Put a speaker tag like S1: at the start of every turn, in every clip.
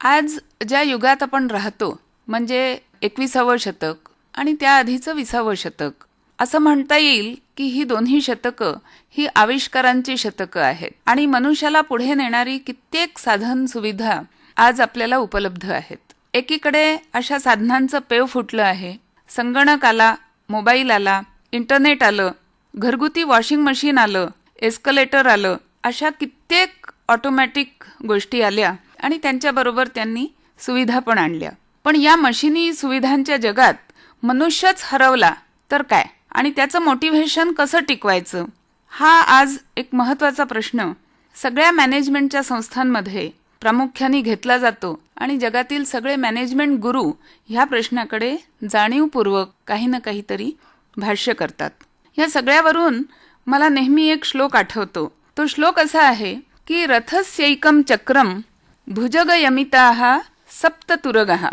S1: आज ज्या युगात आपण राहतो म्हणजे एकविसावं शतक आणि त्याआधीचं विसावं शतक असं म्हणता येईल की ही दोन्ही शतकं ही आविष्कारांची शतकं आहेत. आणि मनुष्याला पुढे नेणारी कित्येक साधन सुविधा आज आपल्याला उपलब्ध आहेत. एकीकडे अशा साधनांचं पेव फुटलं आहे. संगणक आला मोबाईल आला इंटरनेट आलं घरगुती वॉशिंग मशीन आलं एस्कलेटर आलं अशा कित्येक ऑटोमॅटिक गोष्टी आल्या. आणि त्यांच्याबरोबर त्यांनी सुविधा पण आणल्या. पण या मशिनी सुविधांच्या जगात मनुष्यच हरवला तर काय? आणि त्याचं मोटिव्हेशन कसं टिकवायचं? हा आज एक महत्त्वाचा प्रश्न सगळ्या मॅनेजमेंटच्या संस्थांमध्ये प्रामुख्याने घेतला जातो आणि जगातील सगळे मॅनेजमेंट गुरु ह्या प्रश्नाकडे जाणीवपूर्वक काही ना काहीतरी भाष्य करतात. या सगळ्यावरून मला नेहमी एक श्लोक आठवतो. तो श्लोक असा आहे की रथस्यैकम चक्रम भुजगयमिता सप्ततुरगहा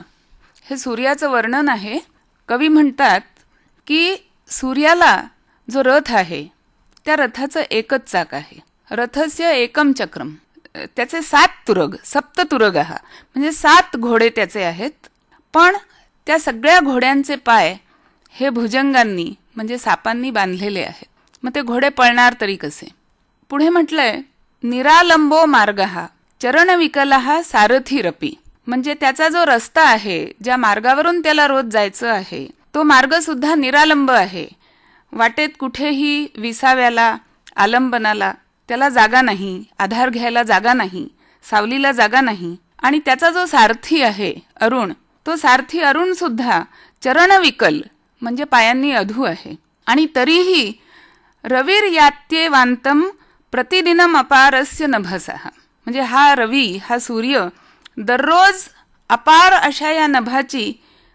S1: हे सूर्याचं वर्णन आहे. कवी म्हणतात की सूर्याला जो रथ आहे त्या रथाचं एकच चाक आहे. रथस्य एकम चक्रम त्याचे सात तुरग सप्त तुरग हा म्हणजे सात घोडे त्याचे आहेत. पण त्या सगळ्या घोड्यांचे पाय हे भुजंगांनी म्हणजे सापांनी बांधलेले आहेत. मग ते घोडे पळणार तरी कसे? पुढे म्हटलंय निरालंबो मार्ग. हा चरणविकला सारथी रपी म्हणजे त्याचा जो रस्ता आहे ज्या मार्गावरून त्याला रोज जायचं आहे तो मार्ग सुद्धा निरालंब आहे. वाटेत कुठेही विसाव्याला आलंबनाला त्याला जागा नाही आधार घ्यायला जागा नाही सावलीला जागा नाही. आणि त्याचा जो सारथी आहे अरुण तो सारथी अरुण सुद्धा चरणविकल म्हणजे पायांनी अधू आहे. आणि तरीही रवीर यात्येवांतम प्रतिदिनम अपारस्य नभसा. म्हणजे हा रवी हा सूर्य दररोज अपार अशा या नभाची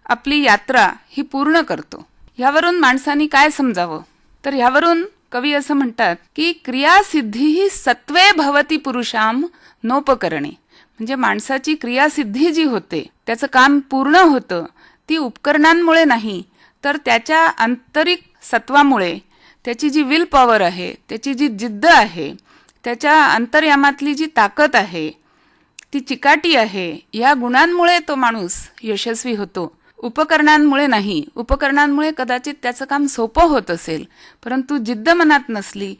S1: आपली यात्रा ही पूर्ण करतो. ह्यावरून माणसांनी काय समजावं? तर ह्यावरून कवी असं म्हणतात की क्रियासिद्धी ही सत्वे भवती पुरुषाम नोपकरणे. म्हणजे माणसाची क्रियासिद्धी जी होते त्याचं काम पूर्ण होतं ती उपकरणांमुळे नाही तर त्याच्या आंतरिक सत्वामुळे त्याची जी विल पॉवर आहे त्याची जी जिद्द आहे त्याच्या अंतर्यामातली जी ताकद आहे ती चिकाटी आहे या गुणांमुळे तो माणूस यशस्वी होतो. उपकरणांमुळे नाही. उपकरणांमुळे कदाचित त्याचं काम सोपं होत असेल परंतु जिद्द मनात नसली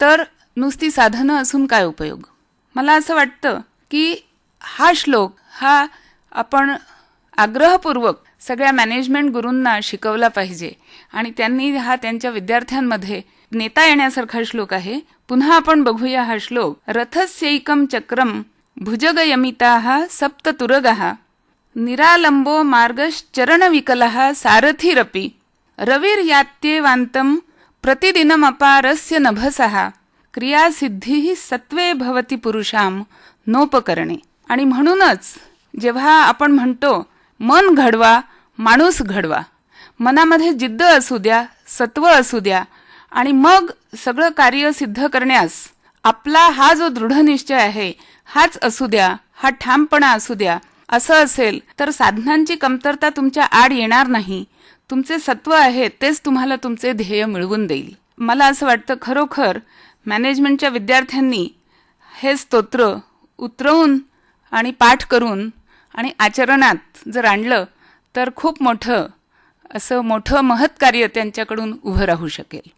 S1: तर नुसती साधनं असून काय उपयोग? मला असं वाटतं की हा श्लोक हा आपण आग्रहपूर्वक सगळ्या मॅनेजमेंट गुरूंना शिकवला पाहिजे. आणि त्यांनी हा त्यांच्या विद्यार्थ्यांमध्ये नेता येण्यासारखा श्लोक आहे पुन्हा आपण बघूया हा श्लोक. रथस्यैकम चक्रम भुजगयमिता सप्त तुरगहा निरालंबो मार्गश्चरणविकलः सारथिरपि। रविर्यात्येवान्तं प्रतिदिनमपारस्य नभसः। क्रियासिद्धी सत्वे भवती पुरुषाम नोपकरणे। आणि म्हणूनच जेव्हा आपण म्हणतो मन घडवा माणूस घडवा मनामध्ये जिद्द असू द्या सत्व असू द्या आणि मग सगळं कार्य सिद्ध करण्यास आपला हा जो दृढ निश्चय आहे हाच असू द्या हा ठामपणा असू द्या असं असेल तर साधनांची कमतरता तुमच्या आड येणार नाही. तुमचे सत्व आहे तेच तुम्हाला तुमचे ध्येय मिळवून देईल. मला असं वाटतं खरोखर मॅनेजमेंटच्या विद्यार्थ्यांनी हे स्तोत्र उतरवून आणि पाठ करून आणि आचरणात जर आणलं तर खूप मोठं असं मोठं महत्कार्य त्यांच्याकडून उभं राहू शकेल.